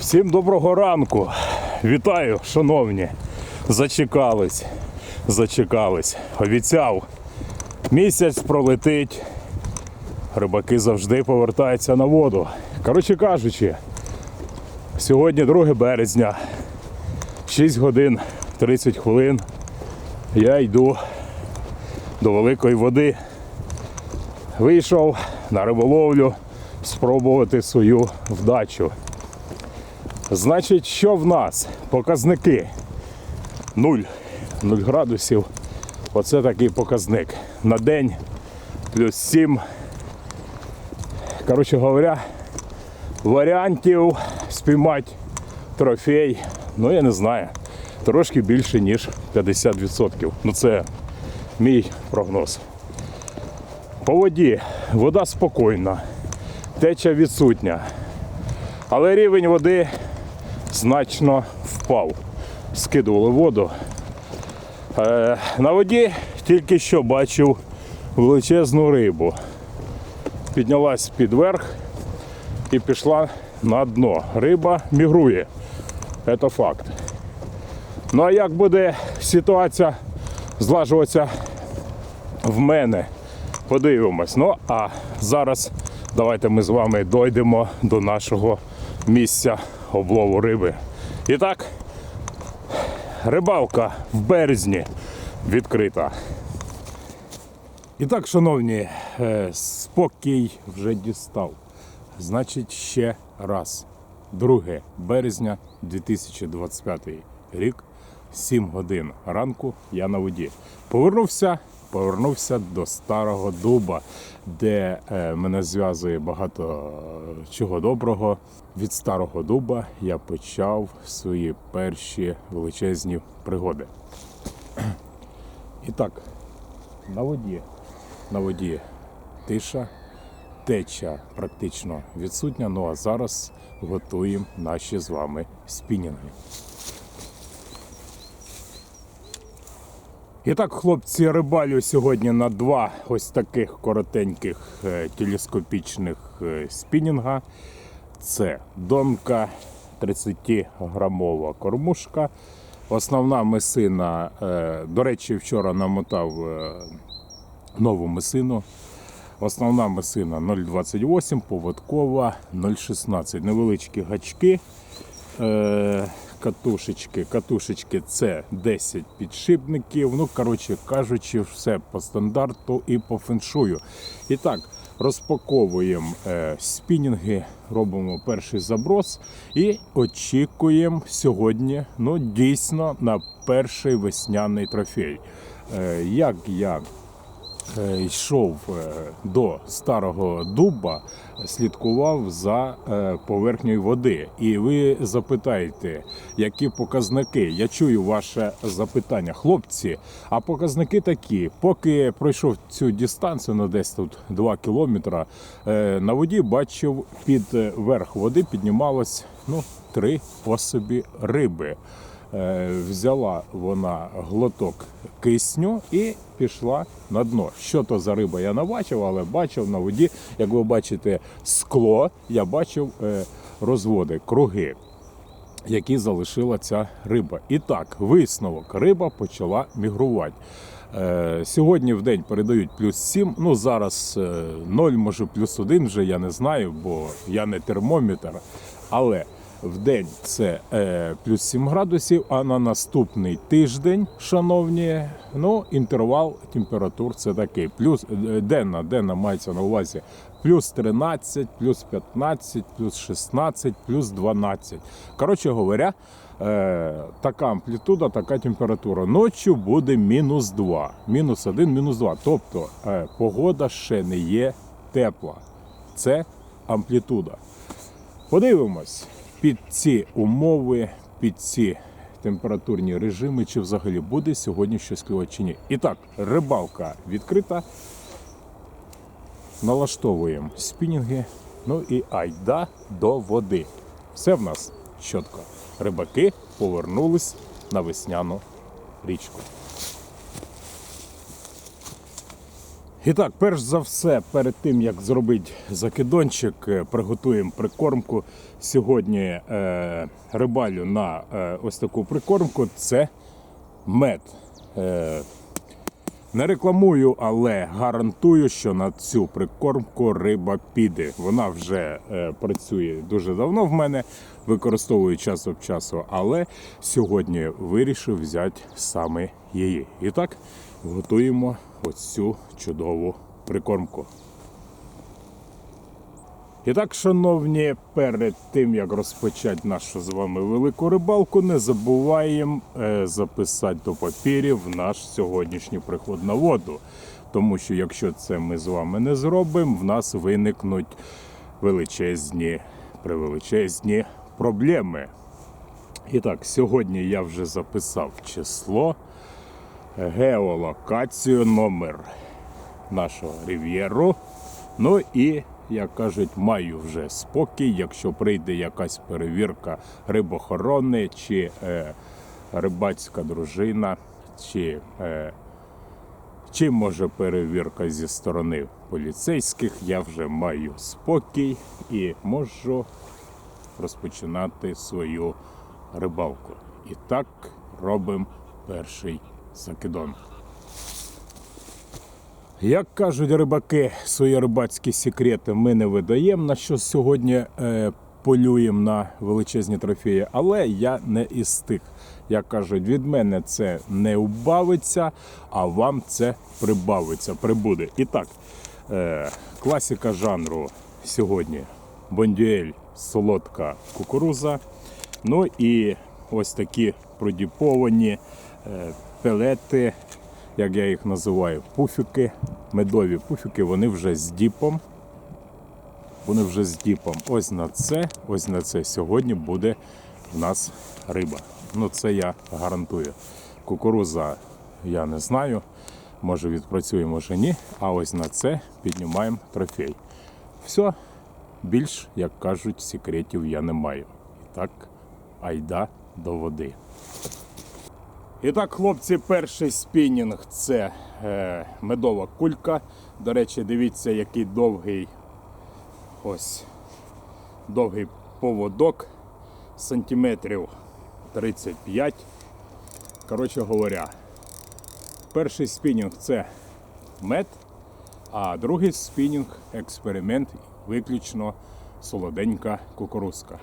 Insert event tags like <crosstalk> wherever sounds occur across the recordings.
Всім доброго ранку. Вітаю, шановні. Зачекались. Зачекались. Обіцяв. Місяць пролетить. Рибаки завжди повертаються на воду. Коротше кажучи, сьогодні 2 березня, 6 годин 30 хвилин. Я йду до великої води. Вийшов на риболовлю спробувати свою вдачу. Значить, що в нас? Показники. Нуль. Нуль градусів. Оце такий показник. На день плюс 7. Коротше говоря, варіантів спіймати трофей, ну я не знаю, трошки більше, ніж 50%. Ну це мій прогноз. По воді вода спокійна, теча відсутня. Але рівень води значно впав. Скидували воду. Е, на воді тільки що бачив величезну рибу. Піднялась під верх і пішла на дно. Риба мігрує. Це факт. Ну а як буде ситуація злажуватися в мене? Подивимось. Ну а зараз давайте ми з вами дойдемо до нашого місця облову риби. І так, рибалка в березні відкрита. І так, шановні, е, спокій вже дістав. Значить, ще раз. 2 березня 2025 рік, 7 годин ранку я на воді. Повернувся, повернувся до старого дуба, де е, мене зв'язує багато е, чого доброго. Від старого дуба я почав свої перші величезні пригоди. І так, на воді. На воді тиша, теча практично відсутня. Ну а зараз готуємо наші з вами спінінги. І так, хлопці, рибалю сьогодні на два ось таких коротеньких е, телескопічних е, спінінга. Це донка 30-грамова кормушка. Основна месина, е, до речі, вчора намотав нову месину. Основна месина 0,28, поводкова 0,16. Невеличкі гачки, катушечки. Катушечки це 10 підшипників. Ну, коротше кажучи, все по стандарту і по феншую. І так, розпаковуємо е, спінінги, робимо перший заброс і очікуємо сьогодні ну, дійсно на перший весняний трофей. Е, як я йшов е, до старого дуба, слідкував за е, поверхнею води. І ви запитаєте, які показники? Я чую ваше запитання, хлопці. А показники такі: поки пройшов цю дистанцію, ну десь тут 2 кілометри, е, на воді бачив під е, верх води піднімалось ну, три особі риби. Е, Взяла вона глоток кисню і пішла на дно. Що то за риба я не бачив, але бачив на воді, як ви бачите, скло, я бачив е, розводи, круги, які залишила ця риба. І так, висновок, риба почала мігрувати. Е, Сьогодні в день передають плюс 7, ну зараз е, 0, може плюс 1, вже я не знаю, бо я не термометр. Але в день це е, плюс 7 градусів, а на наступний тиждень, шановні, ну, інтервал температур це такий. Плюс е, денна, денна мається на увазі плюс 13, плюс 15, плюс 16, плюс 12. Коротше говоря, е, така амплітуда, така температура. Ночі буде мінус 2, мінус 1, мінус 2. Тобто е, погода ще не є тепла. Це амплітуда. Подивимось під ці умови, під ці температурні режими, чи взагалі буде сьогодні щось клювати чи ні. І так, рибалка відкрита. Налаштовуємо спінінги. Ну і айда до води. Все в нас чітко. Рибаки повернулись на весняну річку. І так, перш за все, перед тим як зробити закидончик, е, приготуємо прикормку. Сьогодні е, рибалю на е, ось таку прикормку. Це мед. Е, не рекламую, але гарантую, що на цю прикормку риба піде. Вона вже е, працює дуже давно в мене, використовую час від часу, але сьогодні вирішив взяти саме її. І так, готуємо оцю чудову прикормку. І так, шановні, перед тим як розпочати нашу з вами велику рибалку, не забуваємо е, записати до папірів наш сьогоднішній приход на воду. Тому що якщо це ми з вами не зробимо, в нас виникнуть величезні, превеличезні проблеми. І так, сьогодні я вже записав число, геолокацію, номер нашого рів'єру. Ну і, як кажуть, маю вже спокій, якщо прийде якась перевірка рибохорони чи е, рибацька дружина, чи, е, чи може перевірка зі сторони поліцейських, я вже маю спокій і можу розпочинати свою рибалку. І так робимо перший закидон. Як кажуть рибаки, свої рибацькі секрети ми не видаємо, на що сьогодні е, полюємо на величезні трофеї, але я не із тих. Як кажуть, від мене це не убавиться, а вам це прибавиться, прибуде. І так, е, класика жанру сьогодні бондюель, солодка кукуруза. Ну і ось такі продіповані е, пелети, як я їх називаю, пуфіки, медові пуфіки, вони вже з діпом. Вони вже з діпом. Ось на це, ось на це сьогодні буде в нас риба. Ну це я гарантую. Кукуруза я не знаю. Може відпрацює, може ні. А ось на це піднімаємо трофей. Все, більш, як кажуть, секретів я не маю. І так, айда до води. І так, хлопці, перший спінінг це е, медова кулька. До речі, дивіться, який довгий ось довгий поводок сантиметрів 35. Коротше говоря, перший спінінг це мед, а другий спінінг експеримент виключно солоденька кукурузка.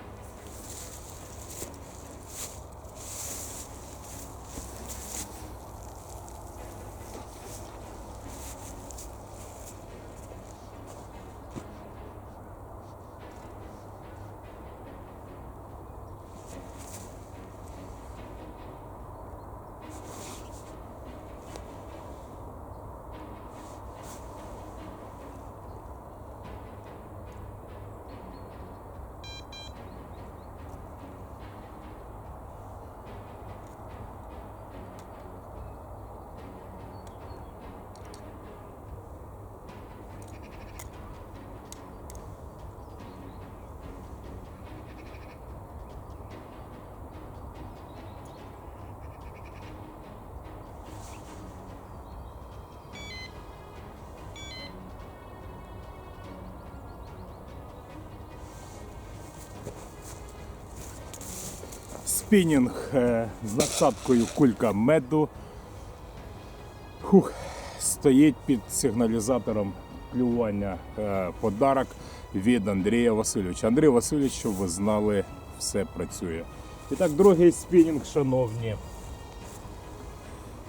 Спінінг е, з насадкою кулька меду. Хух, стоїть під сигналізатором клювання е, подарок від Андрія Васильовича. Андрій Васильович, щоб ви знали, все працює. І так, другий спінінг, шановні.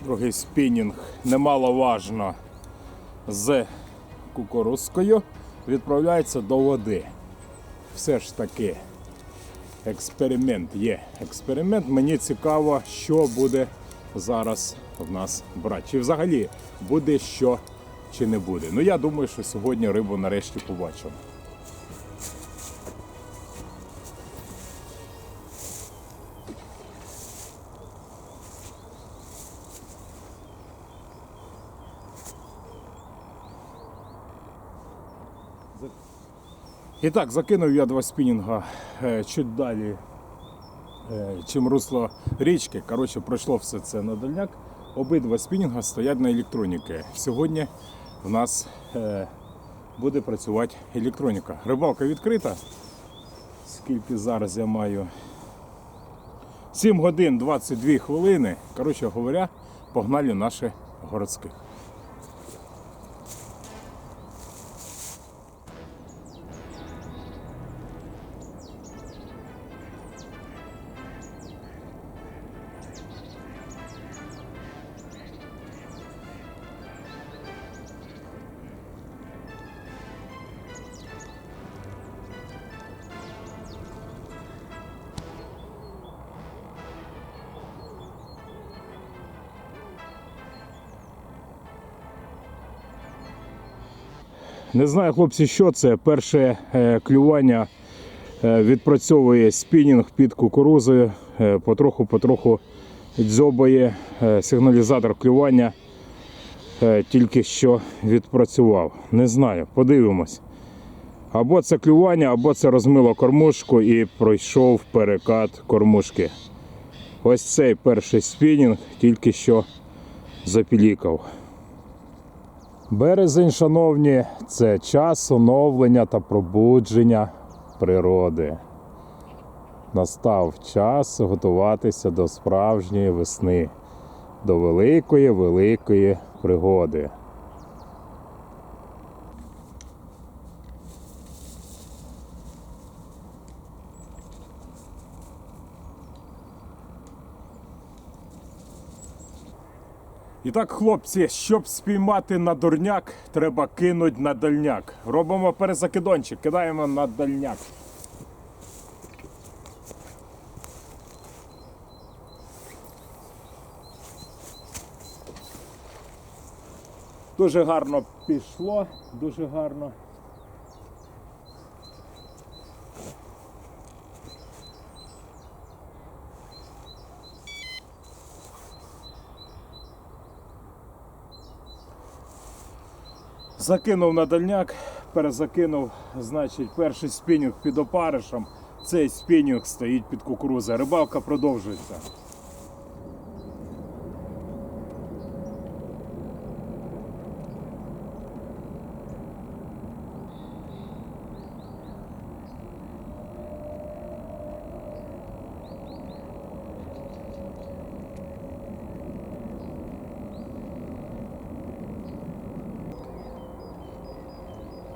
Другий спінінг немаловажно з кукурузкою відправляється до води. Все ж таки експеримент є. Експеримент. Мені цікаво, що буде зараз в нас брати. Чи взагалі буде що, чи не буде. Ну я думаю, що сьогодні рибу нарешті побачимо. І так, закинув я два спінінга е, чуть далі, е, чим русло річки. Коротше, пройшло все це на дальняк. Обидва спінінга стоять на електроніки. Сьогодні в нас е, буде працювати електроніка. Рибалка відкрита. Скільки зараз я маю? 7 годин 22 хвилини. Коротше говоря, погнали наші городських. Не знаю, хлопці, що це. Перше е, клювання е, відпрацьовує спінінг під кукурузою. Потроху-потроху дзьобає е, сигналізатор клювання. Тільки що відпрацював. Не знаю, подивимось. Або це клювання, або це розмило кормушку і пройшов перекат кормушки. Ось цей перший спінінг тільки що запілікав. Березень, шановні, це час оновлення та пробудження природи. Настав час готуватися до справжньої весни, до великої великої пригоди. І так, хлопці, щоб спіймати на дурняк, треба кинуть на дальняк. Робимо перезакидончик, кидаємо на дальняк. Дуже гарно пішло, дуже гарно. Закинув на дальняк, перезакинув, значить, перший спінінг під опаришем. Цей спінінг стоїть під кукурузою. Рибалка продовжується.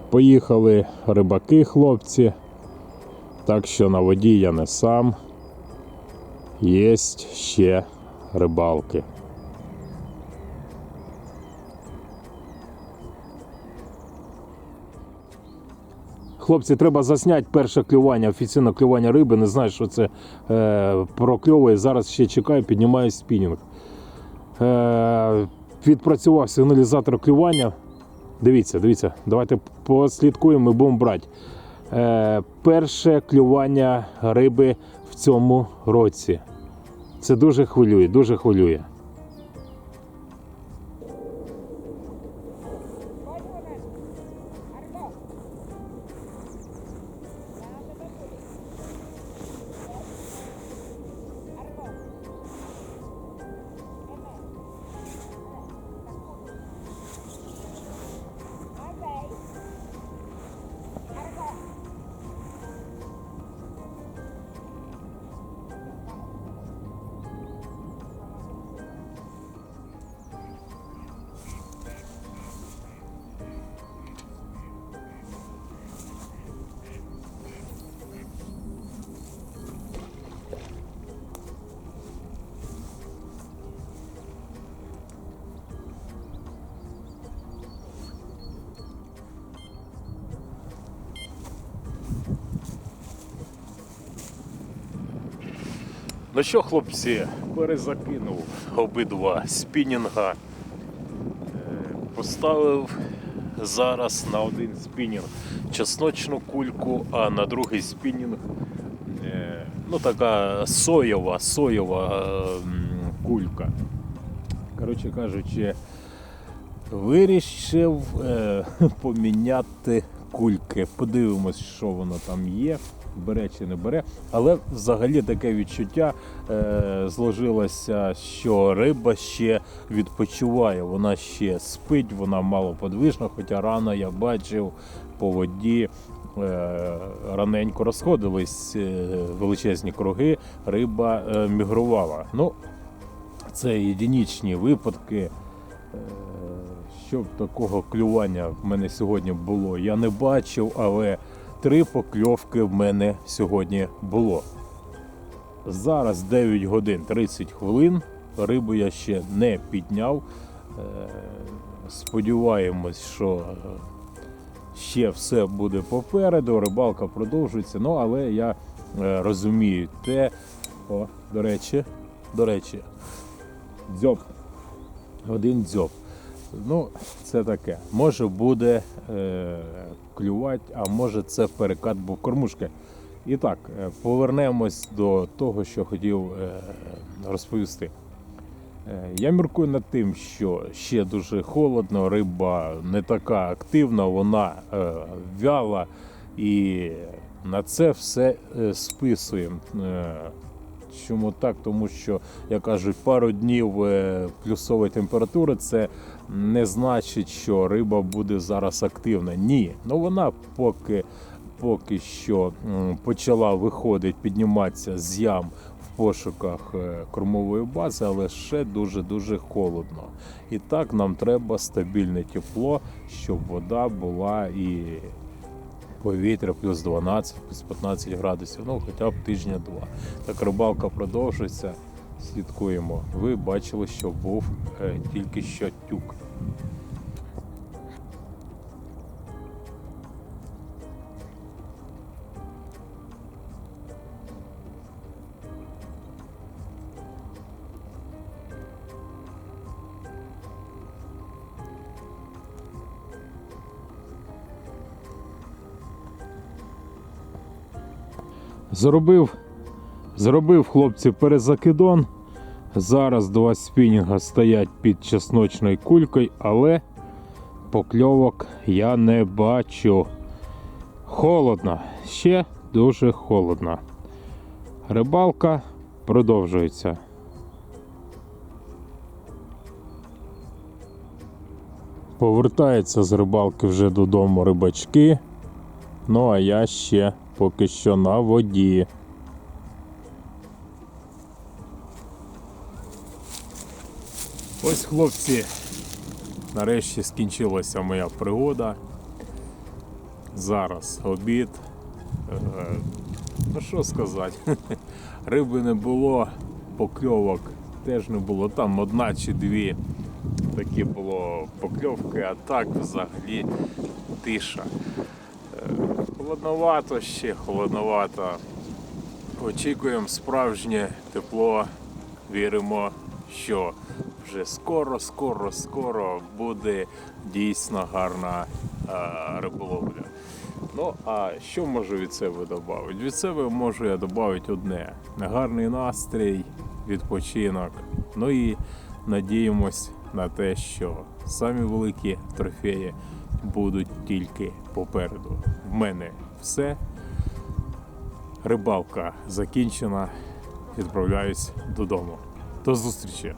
Поїхали рибаки, хлопці. Так що на воді я не сам. Є ще рибалки. Хлопці, треба засняти перше клювання, офіційне клювання риби. Не знаю, що це е, прокльовує. Зараз ще чекаю, піднімаю спінінг. Е, відпрацював сигналізатор клювання. Дивіться, дивіться, давайте послідкуємо, ми будемо брати. Е, перше клювання риби в цьому році. Це дуже хвилює, дуже хвилює. Ну що, хлопці, перезакинув обидва спінінга. Е, Поставив зараз на один спінінг чесночну кульку, а на другий спінінг е, ну така соєва, соєва е, кулька. Коротше кажучи, вирішив <laughs> поміняти кульки. Подивимось, що воно там є. Бере чи не бере. Але взагалі таке відчуття е, зложилося, що риба ще відпочиває, вона ще спить, вона малоподвижна, хоча рано я бачив по воді. е, Раненько розходились е, величезні круги, риба е, мігрувала. Ну, це єдинічні випадки. Щоб такого клювання в мене сьогодні було, я не бачив, але три покльовки в мене сьогодні було. Зараз 9 годин 30 хвилин. Рибу я ще не підняв. Е, Сподіваємось, що е, ще все буде попереду, рибалка продовжується. Ну, але я е, розумію те, о, до речі, до речі, дзьоб. Один дзьоб. Ну, це таке. Може буде е, клювати, а може це перекат був кормушки. І так, е, повернемось до того, що хотів е, розповісти. Е, Я міркую над тим, що ще дуже холодно, риба не така активна, вона е, вяла і на це все е, списуємо. Е, Чому так? Тому що, як кажуть, пару днів е, плюсової температури це не значить, що риба буде зараз активна. Ні. Ну вона поки, поки що почала виходити, підніматися з ям в пошуках е, кормової бази, але ще дуже-дуже холодно. І так нам треба стабільне тепло, щоб вода була і повітря плюс 12, плюс 15 градусів, ну хоча б тижня-два. Так рибалка продовжується. Слідкуємо. Ви бачили, що був е, тільки що тюк. Зробив, зробив хлопці перезакидон. Зараз два спінінга стоять під чесночною кулькою, але покльовок я не бачу. Холодно, ще дуже холодно. Рибалка продовжується. Повертаються з рибалки вже додому рибачки. Ну а я ще поки що на воді. Ось хлопці, нарешті скінчилася моя пригода. Зараз обід. Ну що сказати, <laughs> риби не було, покльовок теж не було. Там одна чи дві такі було покльовки, а так взагалі тиша. Е, Холодновато ще, холодновато. Очікуємо справжнє тепло. Віримо, що вже скоро, скоро, скоро буде дійсно гарна е, риболовля. Ну, а що можу від себе додати? Від себе можу я додати одне: гарний настрій, відпочинок. Ну і надіємось на те, що самі великі трофеї будуть тільки попереду. В мене все. Рибалка закінчена. Відправляюсь додому. До зустрічі!